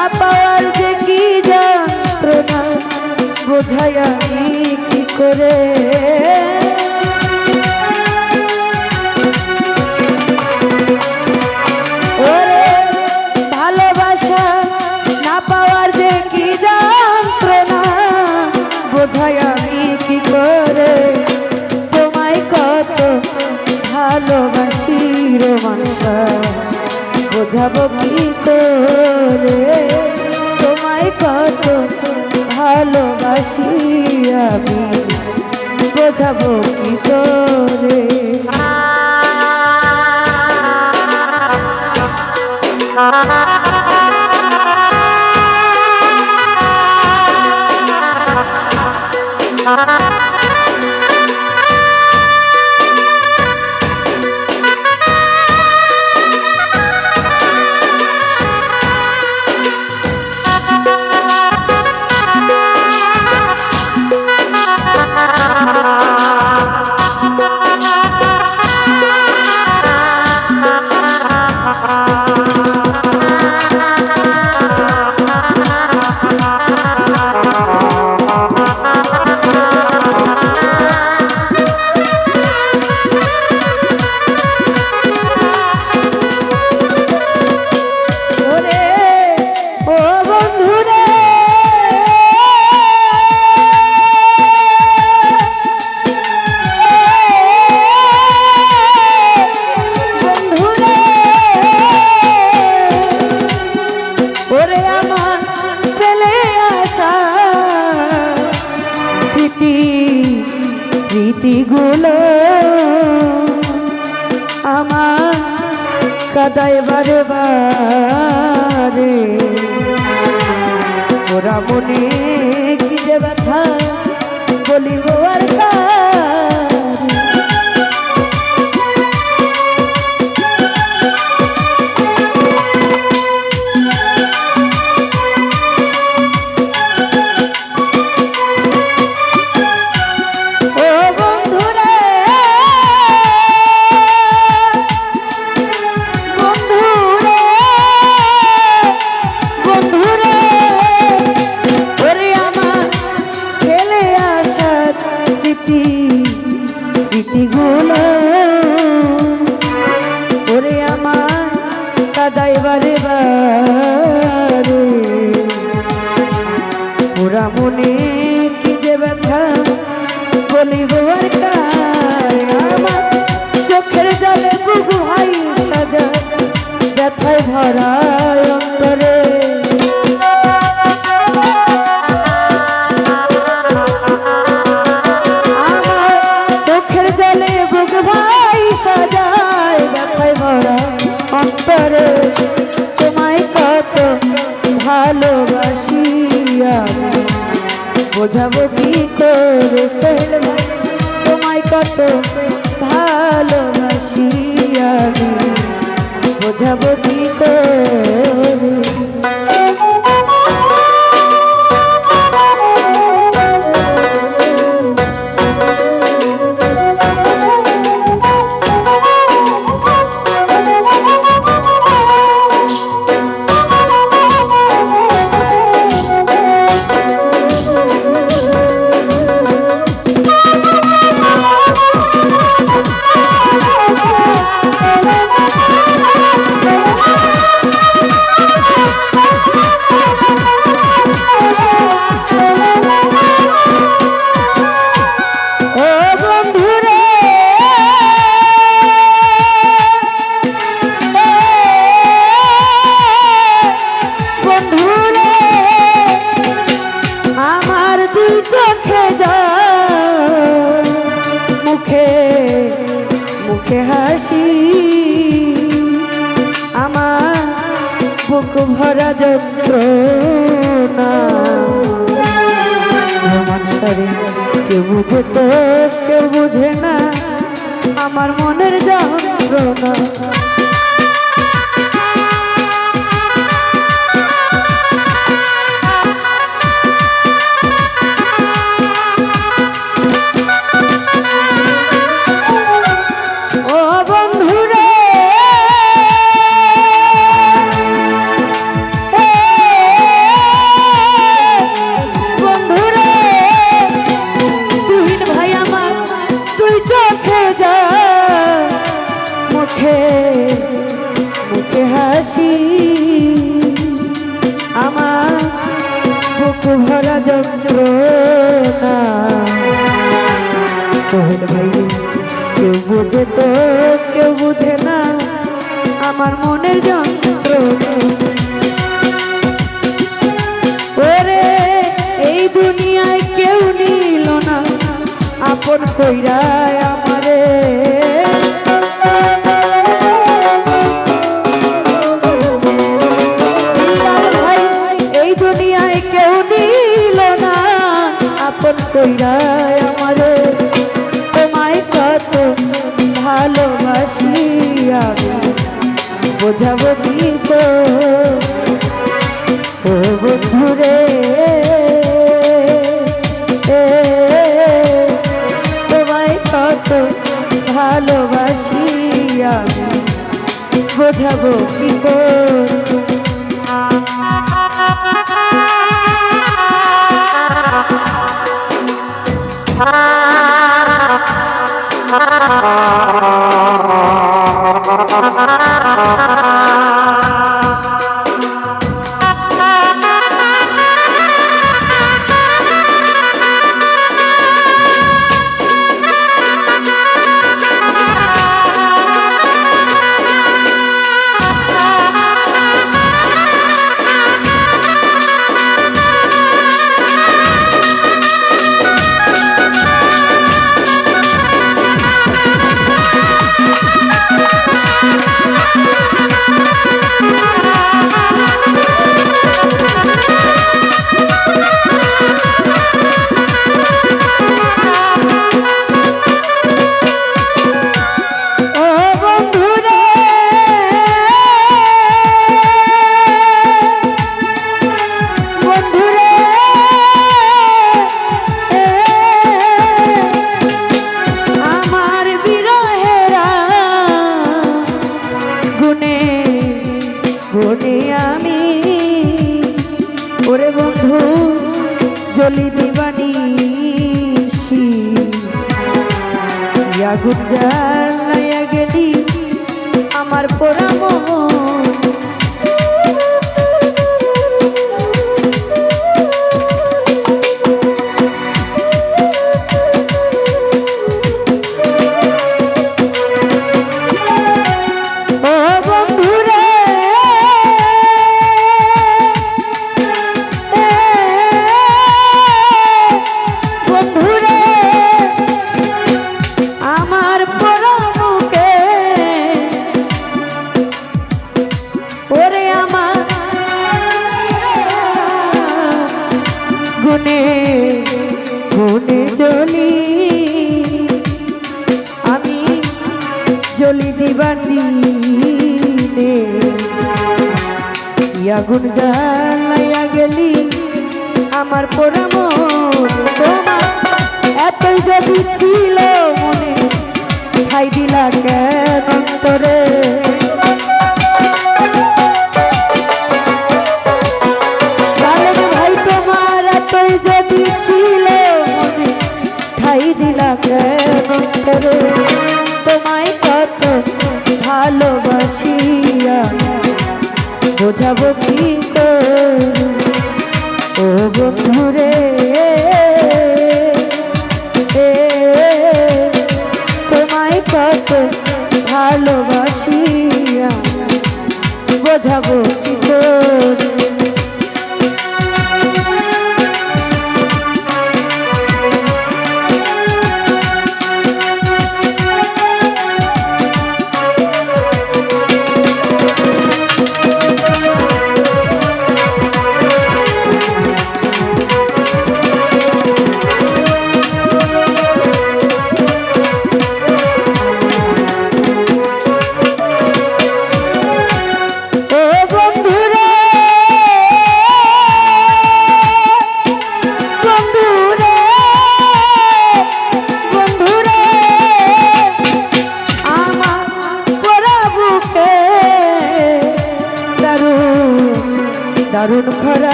না পাওয়ার যে কি যন্ত্রণা বোঝাই আমি কি করে। ভালোবাসা পাওয়ার যে কি আমি বোঝাবো কি স্মৃতিগুলো আমার কাদায় বারে বারে। ওরা মনে কি যে ব্যথা বলিব আর বোঝাবো কি করে তোমায় কত ভালোবাসি আমি। বোঝাবো ভরা যন্ত্রণা। সংসারে কেউ বুঝে তো কেউ বুঝে না আমার মনের যন্ত্রণা। সোহেল ভাই, কেউ বুঝে তো, কেউ বুঝে না আমার মনের যন্ত্রণা। ওরে, এই দুনিয়ায় কেউ নিল না, আপন কইরায় আমারে। কইরায় আমারে, তোমায় কত ভালোবাসি আমি। বোঝাবো কি তো? বন্ধুরে তোমায় কত ভালোবাসি আমি। বোঝাবো কি ওরে বন্ধু জলি দিবানি আগুন গেলি আমার পোড়া ও জ্বলি দিবানি নে। আগুন জ্বালাইয়া গেলি আমার পোড়াম তোমার। এতই যদি ছিল মনে খাই দিলা কেন অন্তরে? দিলা কেন বোঝাবো কি ও বন্ধুরে তোমায় কত ভালোবাসিয়া বোঝাবো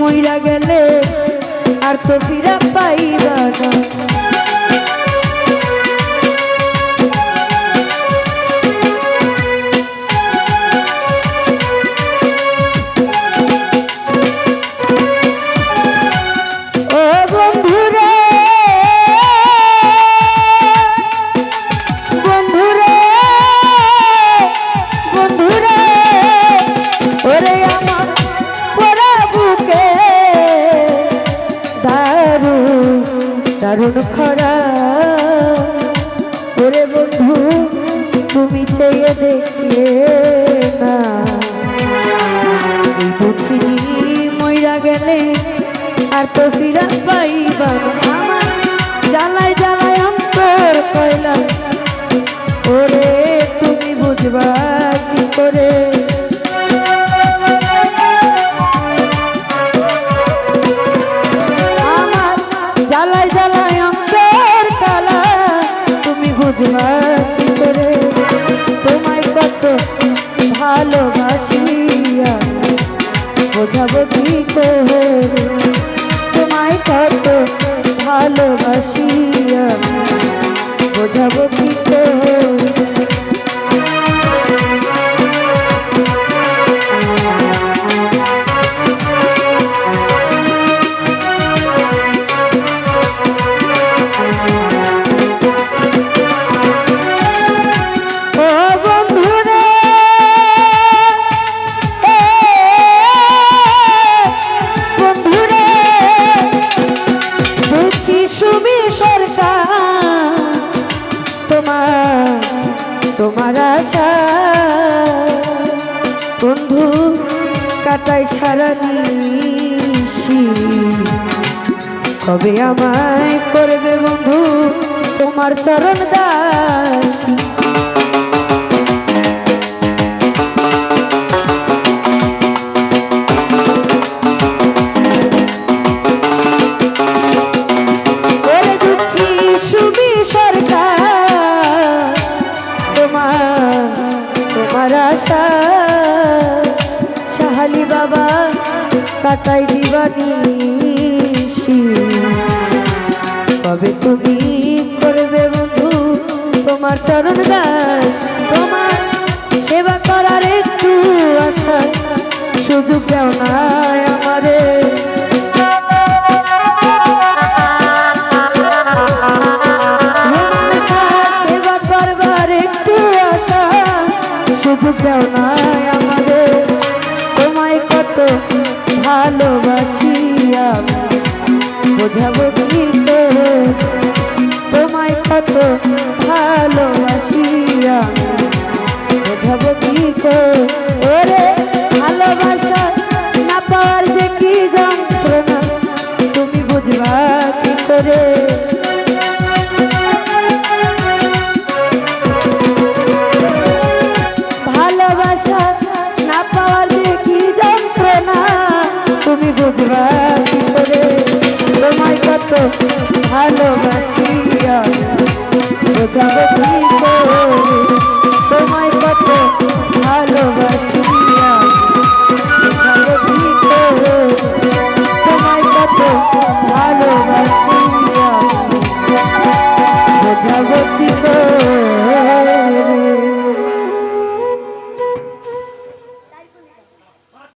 মইরা গেলে আর তো ফিরা পাইবা না। বা কি করে? আমার জ্বালায় জ্বালায় আমার কালা, তুমি বুঝবা কি করে? তোমায় কত বোঝাবো কি করে? তোমায় কত ভালোবাসি বোঝাবো কি করে? তবে আমায় করবে বন্ধু তোমার চরণ দা কিছু কেউ নাই আমারে। সেবা করবার একটু আশা, শুধু কেউ নাই আমারে। তোমায় কত ভালোবাসি বোঝাবো কি তোমায় কত ভালো